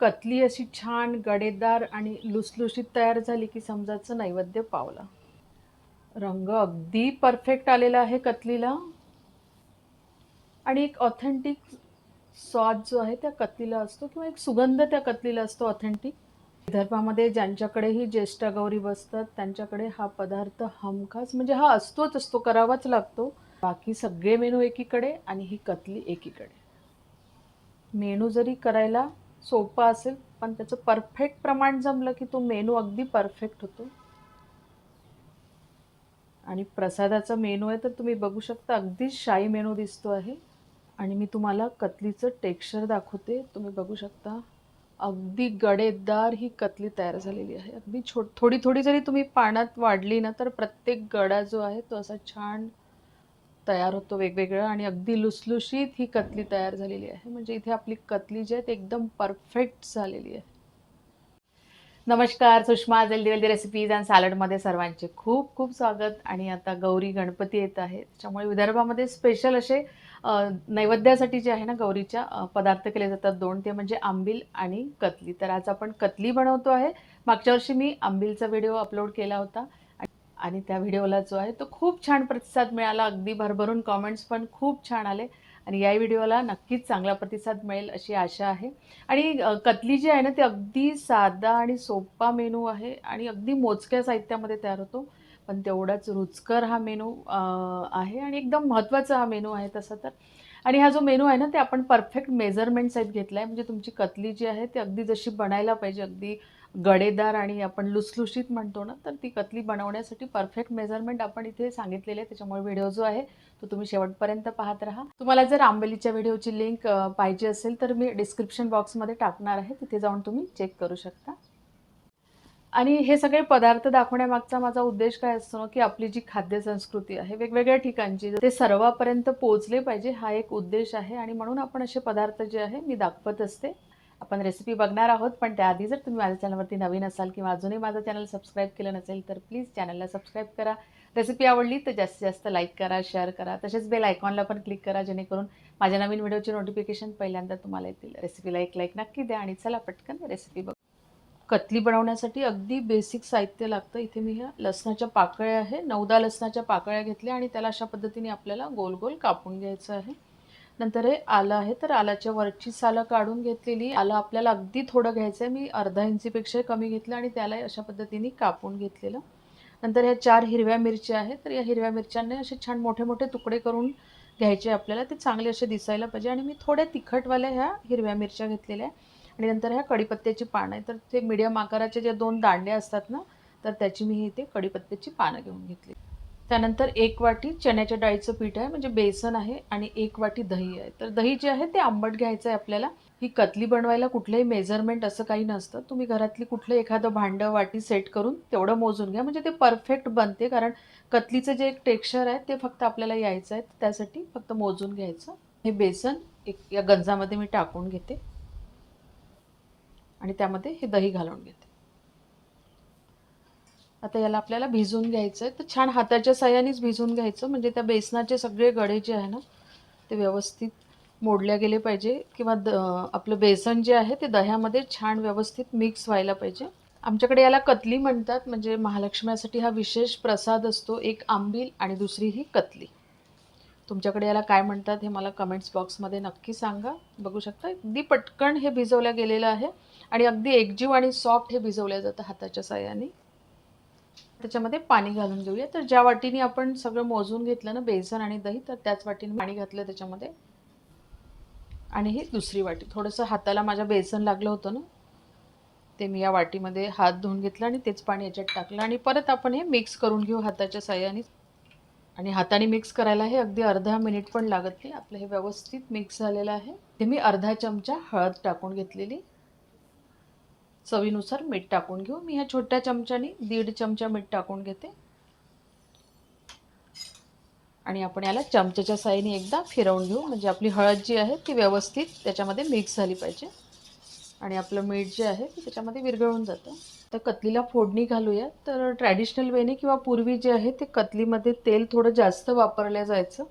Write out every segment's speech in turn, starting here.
कतली अशी छान गडेदार आणि लुसलुशीत तयार झाली की समजाचं नैवेद्य पावला. रंग अगदी परफेक्ट आलेला आहे कतलीला. आणि एक ऑथेंटिक स्वाद जो आहे त्या कतलीला असतो किंवा एक सुगंध त्या कतलीला असतो ऑथेंटिक विदर्भामध्ये ज्यांच्याकडेही ज्येष्ठ गौरी बसतात त्यांच्याकडे हा पदार्थ हमखास म्हणजे हा असतोच असतो करावाच लागतो. बाकी सगळे मेनू एकीकडे आणि ही कतली एकीकडे. मेनू जरी करायला सोपं असेल पण त्याचं परफेक्ट प्रमाण जमलं की तो मेनू अगदी परफेक्ट होतो. आणि प्रसादाचा मेनू आहे तर तुम्ही बघू शकता अगदी शाही मेनू दिसतो आहे. आणि मी तुम्हाला कतलीचं टेक्स्चर दाखवते. तुम्ही बघू शकता अगदी गडेदार ही कतली तयार झालेली आहे. अगदी छो थोडी थोडी जरी तुम्ही पाण्यात वाढली ना तर प्रत्येक गडा जो आहे तो असा छान तयार होतो वेगवेगळं आणि अगदी लुसलुशीत ही कतली तयार झालेली आहे. म्हणजे इथे आपली कतली जी आहे ती एकदम परफेक्ट झालेली आहे. नमस्कार सुषमा जल्दी वेल्दी रेसिपीज अँड सॅलडमध्ये सर्वांचे खूप खूप स्वागत. आणि आता गौरी गणपती येत आहे त्याच्यामुळे विदर्भामध्ये स्पेशल असे नैवेद्यासाठी जे आहे ना गौरीच्या पदार्थ केले जातात. दोन ते म्हणजे आंबील आणि कतली. तर आज आपण कतली बनवतो आहे. मागच्या वर्षी मी आंबीलचा व्हिडिओ अपलोड केला होता. आणि- त्या व्हिडिओला जो आहे तो खूप छान प्रतिसाद मिळाला. अगदी भरभरून कॉमेंट्स पण खूप छान आले. आणि या व्हिडिओला नक्कीच चांगला प्रतिसाद मिळेल अशी आशा आहे. आणि कतली जी आहे ना ती अगदी साधा आणि सोपा मेनू आहे आणि अगदी मोजक्या साहित्यामध्ये तयार होतो. पण तेवढाच रुचकर हा मेनू आहे आणि एकदम महत्त्वाचा हा मेनू आहे तसं तर. आणि हा जो मेनू आहे ना ते आपण परफेक्ट मेजरमेंट सहित घेतला आहे म्हणजे तुमची कतली जी आहे ती अगदी जशी बनायला पाहिजे अगदी गडेदार आणि आपण लुसलुशीत म्हणतो ना तर ती कतली बनवण्यासाठी परफेक्ट मेजरमेंट आपण इथे सांगितलेले आहे. त्याच्यामुळे व्हिडिओ जो आहे तो तुम्ही शेवटपर्यंत पाहत राहा. तुम्हाला जर आंबेलीच्या व्हिडिओची लिंक पाहिजे असेल तर मी डिस्क्रिप्शन बॉक्समध्ये टाकणार आहे. तिथे जाऊन तुम्ही चेक करू शकता. आणि हे सगळे पदार्थ दाखवण्यामागचा माझा उद्देश काय असतो ना की आपली जी खाद्य संस्कृती आहे वेगवेगळ्या ठिकाणची ते सर्वापर्यंत पोहोचले पाहिजे हा एक उद्देश आहे. आणि म्हणून आपण असे पदार्थ जे आहे मी दाखवत असते. आपण रेसिपी बघणार आहोत पण त्याआधी जर तुम्ही माझ्या चॅनलवरती नवीन असाल किंवा अजूनही माझं चॅनल सबस्क्राईब केलं नसेल तर प्लीज चॅनलला सबस्क्राईब करा. रेसिपी आवडली तर जास्तीत जास्त लाईक करा शेअर करा. तसेच बेल आयकॉनला पण क्लिक करा जेणेकरून माझ्या नवीन व्हिडिओचे नोटिफिकेशन पहिल्यांदा तुम्हाला येतील. रेसिपीला एक लाईक नक्की द्या आणि चला पटकन रेसिपी बघ. कतली बनवण्यासाठी अगदी बेसिक साहित्य लागतं. इथे मी ह्या लसणाच्या पाकळ्या आहे. नऊदा लसणाच्या पाकळ्या घेतल्या आणि त्याला अशा पद्धतीने आपल्याला गोल गोल कापून घ्यायचं आहे. नंतर हे आलं आहे. तर आलाच्या वरची सालं काढून घेतलेली आलं आपल्याला अगदी थोडं घ्यायचं आहे मी अर्धा इंचीपेक्षा कमी घेतलं आणि त्याला अशा पद्धतीने कापून घेतलेलं. नंतर ह्या चार हिरव्या मिरच्या आहेत. तर या हिरव्या मिरच्यांना असे छान मोठे मोठे तुकडे करून घ्यायचे आपल्याला. ते चांगले असे दिसायला पाहिजे. आणि मी थोड्या तिखटवाल्या ह्या हिरव्या मिरच्या घेतलेल्या आहे आणि नंतर ह्या कढीपत्त्याची पानं आहे तर ते मीडियम आकाराचे जे दोन दांडे असतात ना तर त्याची मी इथे कढीपत्त्याची पानं घेऊन घेतली त्यानंतर एक वाटी चण्याच्या डाळीचं पीठ आहे म्हणजे बेसन आहे आणि एक वाटी दही आहे. तर दही जे आहे ते आंबट घ्यायचं आहे आपल्याला. ही कतली बनवायला कुठलंही मेजरमेंट असं काही नसतं. तुम्ही घरातली कुठलं एखादं भांडं वाटी सेट करून तेवढं मोजून घ्या. म्हणजे ते परफेक्ट बनते कारण कतलीचं जे एक टेक्स्चर आहे ते फक्त आपल्याला यायचं आहे. त्यासाठी फक्त मोजून घ्यायचं. हे बेसन एक या गंजामध्ये मी टाकून घेते. आणि त्यामध्ये हे दही घालून घेते. आता याला आपल्याला भिजवून घ्यायचं आहे तर छान हाताच्या साह्यानेच भिजवून घ्यायचं. म्हणजे त्या बेसनाचे सगळे गडे जे आहे ना ते व्यवस्थित मोडल्या गेले पाहिजे. किंवा द आपलं बेसन जे आहे ते दह्यामध्ये छान व्यवस्थित मिक्स व्हायला पाहिजे. आमच्याकडे याला कतली म्हणतात. म्हणजे महालक्ष्म्यासाठी हा विशेष प्रसाद असतो. एक आंबील आणि दुसरी ही कतली. तुमच्याकडे याला काय म्हणतात हे मला कमेंट्स बॉक्समध्ये नक्की सांगा. बघू शकता? अगदी पटकन हे भिजवलं गेलेलं आहे. आणि अगदी एकजीव आणि सॉफ्ट हे भिजवलं जातं हाताच्या साह्याने. त्याच्यामध्ये पाणी घालून घेऊया. तर ज्या वाटीने आपण सगळं मोजून घेतलं ना बेसन आणि दही तर त्याच वाटीने पाणी घातलं त्याच्यामध्ये. आणि ही दुसरी वाटी. थोडंसं हाताला माझ्या बेसन लागलं होतं ना ते मी या वाटीमध्ये हात धुवून घेतलं आणि तेच पाणी याच्यात टाकलं. आणि परत आपण हे मिक्स करून घेऊ हाताच्या साह्याने. आणि हाताने मिक्स करायला हे अगदी अर्धा मिनिट पण लागत नाही. आपलं हे व्यवस्थित मिक्स झालेलं आहे. ते मी अर्धा चमचा हळद टाकून घेतलेली. चवीनुसार मीठ टाकून घेऊ. मी ह्या छोट्या चमच्याने दीड चमचा मीठ टाकून घेते. आणि आपण याला चमच्याच्या साईने एकदा फिरवून घेऊ. म्हणजे आपली हळद जी आहे ती व्यवस्थित त्याच्यामध्ये मिक्स झाली पाहिजे. आणि आपलं मीठ जे आहे ते त्याच्यामध्ये विरघळून जातं. तर कतलीला फोडणी घालूया. तर ट्रॅडिशनल वेने किंवा पूर्वी जे आहे ते कतलीमध्ये तेल थोडं जास्त वापरलं जायचं.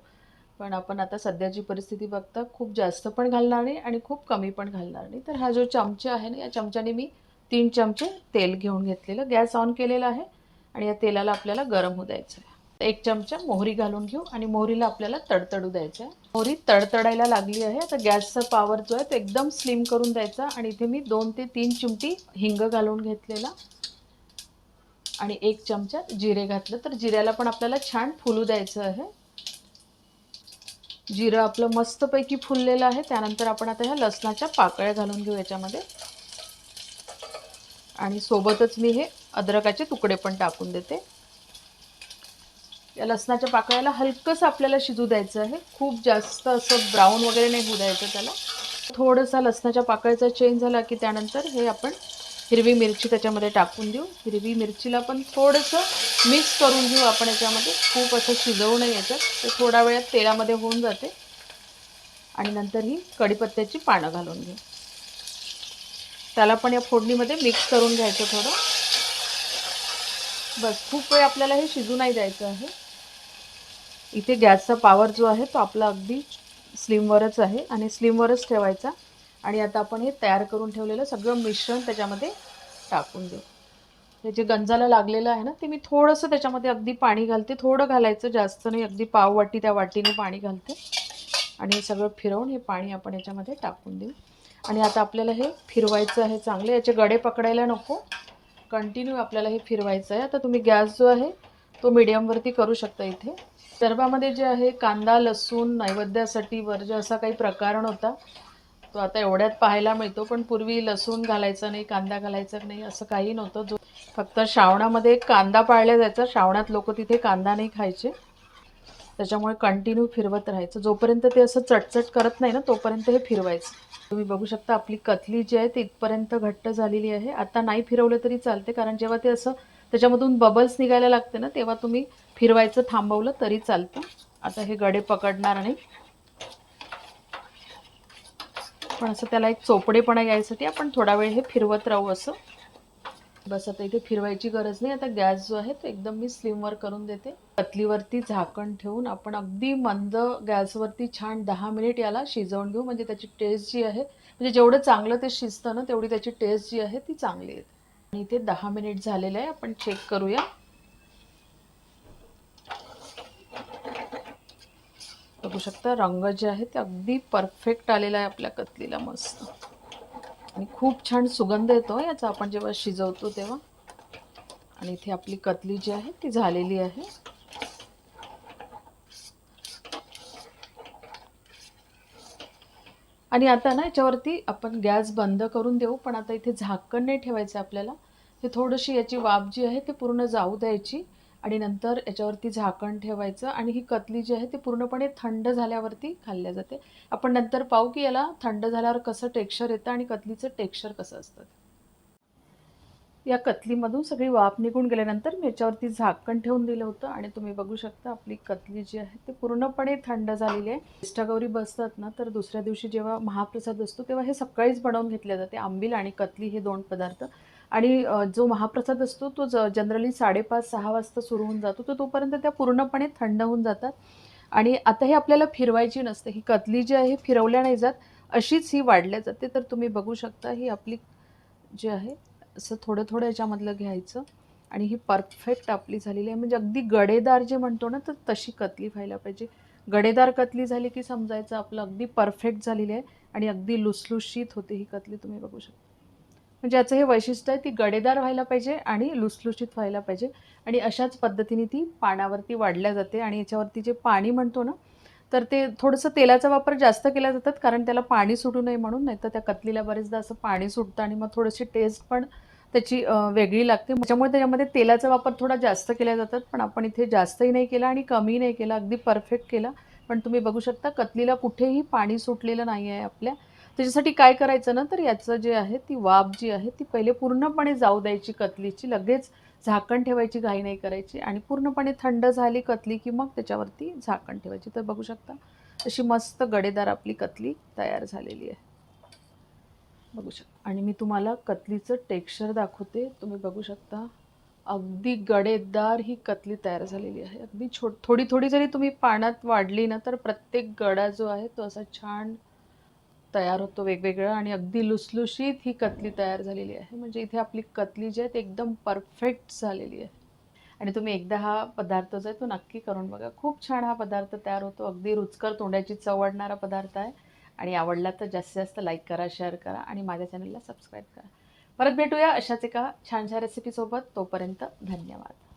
पण आपण आता सध्याची परिस्थिती बघता खूप जास्त पण घालणार नाही आणि खूप कमी पण घालणार नाही. तर हा जो चमचा आहे ना या चमच्याने मी तीन चमचे तेल घेऊन घेतलेलं गॅस ऑन केलेला आहे आणि या तेलाला आपल्याला गरम होऊ द्यायचं आहे एक चमचा मोहरी घालून घेऊ आणि मोहरीला आपल्याला तडतडू द्यायचं आहे मोहरी तडतडायला लागली आहे आता गॅसचा पॉवर जो आहे तो एकदम स्लिम करून द्यायचा आणि इथे मी दोन ते तीन चिमटी हिंग घालून घेतलेला आणि एक चमचा जिरे घातलं. तर जिऱ्याला पण आपल्याला छान फुलू द्यायचं आहे. जिरं आपलं मस्तपैकी फुललेलं आहे. त्यानंतर आपण आता ह्या लसणाच्या पाकळ्या घालून घेऊ याच्यामध्ये. आणि सोबतच मी हे अद्रकाचे तुकडे पण टाकून देते. या लसणाच्या पाकळ्याला हलकंसं आपल्याला शिजू द्यायचं आहे. खूप जास्त असं ब्राऊन वगैरे नाही होऊ द्यायचं त्याला. थोडंसं लसणाच्या पाकळ्याचा चेंज झाला की त्यानंतर हे आपण हिरवी मिरची त्याच्यामध्ये टाकून देऊ. हिरवी मिरचीला पण थोडंसं मिक्स करून घेऊ आपण याच्यामध्ये. खूप असं शिजवू नये याच्यात. ते थोड्या वेळात तेलामध्ये होऊन जाते. आणि नंतर ही कढीपत्त्याची पानं घालून घेऊ. त्याला पण या फोडणीमध्ये मिक्स करून घ्यायचं थोडं. बस खूप वेळ आपल्याला हे शिजू नाही द्यायचं आहे. इथे गॅसचा पॉवर जो आहे तो आपला अगदी स्लिमवरच आहे आणि स्लिमवरच ठेवायचा. आणि आता आपण हे तयार करून ठेवलेलं सगळं मिश्रण त्याच्यामध्ये टाकून देऊ. हे जे गंजाला लागलेलं आहे ना ते मी थोडंसं त्याच्यामध्ये अगदी पाणी घालते. थोडं घालायचं जास्त नाही. अगदी पाव वाटी त्या वाटीने पाणी घालते. आणि हे सगळं फिरवून हे पाणी आपण याच्यामध्ये टाकून देऊ. आणि आता आपल्याला हे फिरवायचं आहे चांगले. याचे गडे पकडायला नको. कंटिन्यू आपल्याला हे फिरवायचं आहे. आता तुम्ही गॅस जो आहे तो मीडियमवरती करू शकता इथे. सर्वामध्ये जे आहे कांदा लसूण नैवेद्यासाठी वर्ज असा काही प्रकार नव्हता तो आता एवढ्यात पाहायला मिळतो पण पूर्वी लसूण घालायचं नाही कांदा घालायचा नाही असं काही नव्हतं. जो फक्त श्रावणामध्ये कांदा पाळला जायचा श्रावणात लोक तिथे कांदा नाही खायचे. त्याच्यामुळे कंटिन्यू फिरवत राहायचं. जोपर्यंत ते असं चटचट करत नाही ना तोपर्यंत हे फिरवायचं. तुम्ही बघू शकता आपली कथली जी आहे ती इथपर्यंत घट्ट झालेली आहे. आता नाही फिरवलं तरी चालते कारण जेव्हा ते असं त्याच्यामधून बबल्स निघायला लागते ना तेव्हा तुम्ही फिरवायचं थांबवलं तरी चालतं. आता हे गडे पकडणार नाही. पण असं त्याला एक चोपडेपणा यायसाठी आपण थोडा वेळ हे फिरवत राहू असं. बस आता इथे फिरवायची गरज नाही. आता गॅस जो आहे तो एकदम मी स्लिमवर करून देते. पतलीवरती झाकण ठेवून आपण अगदी मंद गॅसवरती छान दहा मिनिट याला शिजवून घेऊ. म्हणजे त्याची टेस्ट जी आहे म्हणजे जेवढं चांगलं ते शिजतं ना तेवढी त्याची टेस्ट जी आहे ती चांगली येते. आणि इथे दहा मिनिट झालेलं आहे. आपण चेक करूया. बघू शकता रंग जे आहे ते अगदी परफेक्ट आलेला आहे आपल्या कतलीला मस्त. आणि खूप छान सुगंध येतो याचा आपण जेव्हा शिजवतो तेव्हा. आणि इथे आपली कतली जी आहे ती झालेली आहे. आणि आता ना याच्यावरती आपण गॅस बंद करून देऊ पण आता इथे झाकण नाही ठेवायचं आपल्याला. हे थोडीशी याची वाफ जी आहे ती पूर्ण जाऊ द्यायची. आणि नंतर याच्यावरती झाकण ठेवायचं आणि ही कतली जी आहे ती पूर्णपणे थंड झाल्यावरती खाल्ल्या जाते. आपण नंतर पाहू की याला थंड झाल्यावर कसं टेक्स्चर येतं आणि कतलीचं टेक्स्चर कसं असतं. या कतलीमधून सगळी वाफ निघून गेल्यानंतर मी याच्यावरती झाकण ठेवून दिलं होतं आणि तुम्ही बघू शकता आपली कतली जी आहे ती पूर्णपणे थंड झालेली आहे. इष्टागौरी बसतात ना तर दुसऱ्या दिवशी जेव्हा महाप्रसाद असतो तेव्हा हे सकाळीच बनवून घेतले जाते. आंबील आणि कतली हे दोन पदार्थ. आणि जो महाप्रसाद असतो तो ज जनरली साडेपाच सहा वाजता सुरू होऊन जातो. तर तोपर्यंत त्या पूर्णपणे थंड होऊन जातात. आणि आता हे आपल्याला फिरवायची नसते. ही कतली जी आहे फिरवल्या नाही जात अशीच ही वाढल्या जाते. तर तुम्ही बघू शकता ही आपली जी आहे असं थोडं थोडं याच्यामधलं घ्यायचं. आणि ही परफेक्ट आपली झालेली आहे. म्हणजे अगदी गडेदार जे म्हणतो ना तर तशी कतली व्हायला पाहिजे. गडेदार कतली झाली की समजायचं आपलं अगदी परफेक्ट झालेली आहे. आणि अगदी लुसलुशीत होते ही कतली तुम्ही बघू शकता. म्हणजे याचं हे वैशिष्ट्य आहे ती गडेदार व्हायला पाहिजे आणि लुसलुशीत व्हायला पाहिजे. आणि अशाच पद्धतीने ती पाण्यावरती वाढल्या जाते आणि याच्यावरती जे पाणी म्हणतो ना तर ते थोडंसं तेलाचा वापर जास्त केला जातात कारण त्याला पाणी सुटू नये म्हणून नाही तर त्या कतलीला बरेचदा असं पाणी सुटतं आणि मग थोडीशी टेस्ट पण त्याची वेगळी लागते. त्याच्यामुळे त्याच्यामध्ये तेलाचा वापर थोडा जास्त केला जातात पण आपण इथे जास्तही नाही केला आणि कमी नाही केला अगदी परफेक्ट केला. पण तुम्ही बघू शकता कतलीला कुठेही पाणी सुटलेलं नाही आहे आपल्या. त्याच्यासाठी काय करायचं ना तर याचं जे आहे ती वाफ जी आहे ती पहिले पूर्णपणे जाऊ द्यायची कतलीची लगेच झाकण ठेवायची घाई नाही करायची आणि पूर्णपणे थंड झाली कतली की मग त्याच्यावरती झाकण ठेवायची. तर बघू शकता अशी मस्त गडेदार आपली कतली तयार झालेली आहे. बघू शकता. आणि मी तुम्हाला कतलीचं टेक्स्चर दाखवते. तुम्ही बघू शकता अगदी गडेदार ही कतली तयार झालेली आहे. अगदी छो थोडी थोडी जरी तुम्ही पाण्यात वाढली ना तर प्रत्येक गडा जो आहे तो असा छान तयार होतो वेगवेगळं आणि अगदी लुसलुशीत ही कतली तयार झालेली आहे. म्हणजे इथे आपली कतली जी आहे ती एकदम परफेक्ट झालेली आहे. आणि तुम्ही एकदा हा पदार्थ जो आहे तो नक्की करून बघा. खूप छान हा पदार्थ तयार होतो. अगदी रुचकर तोंडाची चव वाढणारा पदार्थ आहे. आणि आवडला तर जास्तीत जास्त लाईक करा शेअर करा आणि माझ्या चॅनलला सबस्क्राईब करा. परत भेटूया अशाच एका छानशा रेसिपीसोबत तोपर्यंत धन्यवाद.